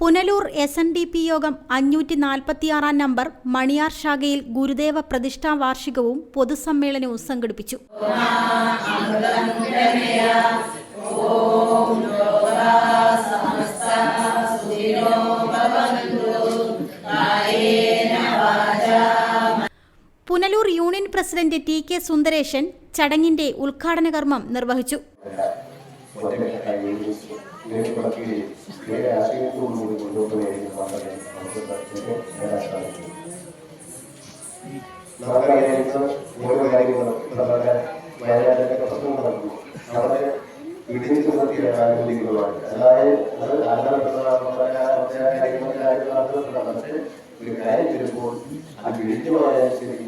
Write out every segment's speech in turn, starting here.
Punalur S N D P യോഗം അഞ്ഞൂറ്റി നാൽപ്പത്തിയാറാം number Maniyar ശാഖയിൽ ഗുരുദേവ പ്രതിഷ്ഠാ വാർഷികവും പൊതുസമ്മേളനവും സംഘടിപ്പിച്ചു. Punalur union president T K Sundaresan ചടങ്ങിന്റെ ഉദ്ഘാടന കർമ്മം നിർവഹിച്ചു. ഒരു കാര്യം വരുമ്പോൾ അത് ഇടിച്ചുമായാലും ശരി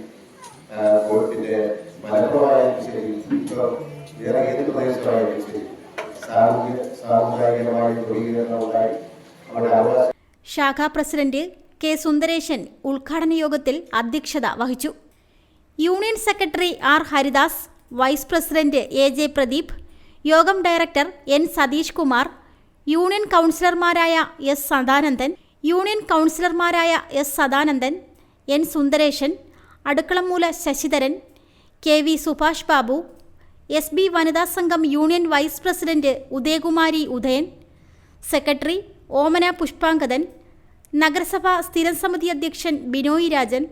വേറെ ഏത് പ്രദേശത്തായാലും സാമൂഹ്യ ശാഖാ പ്രസിഡന്റ് കെ സുന്ദരേശൻ ഉദ്ഘാടന യോഗത്തിൽ അധ്യക്ഷത വഹിച്ചു. Union secretary R Haridas vice president A J Pradeep യോഗം director N Satheesh Kumar union കൗൺസിലർമാരായ എസ് സദാനന്ദൻ യൂണിയൻ കൗൺസിലർമാരായ S Sadanandan N Sundaresan Adukkalamoola Sasidharan K V Subhash Babu S B വനിതാ സംഘം union vice president Udayakumari Udayan secretary Omana Pushpangadan നഗരസഭാ സ്ഥിരം സമിതി അധ്യക്ഷൻ Binoy Rajan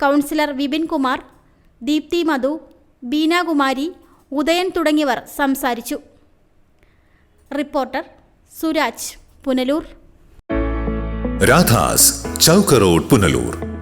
councillor Vipin Kumar Deepthi Madhu Beenakumari Udayan തുടങ്ങിയവർ സംസാരിച്ചു. റിപ്പോർട്ടർ സുരാജ് പുനലൂർ. രാധാസ് ചൗക്കറോഡ് പുനലൂർ.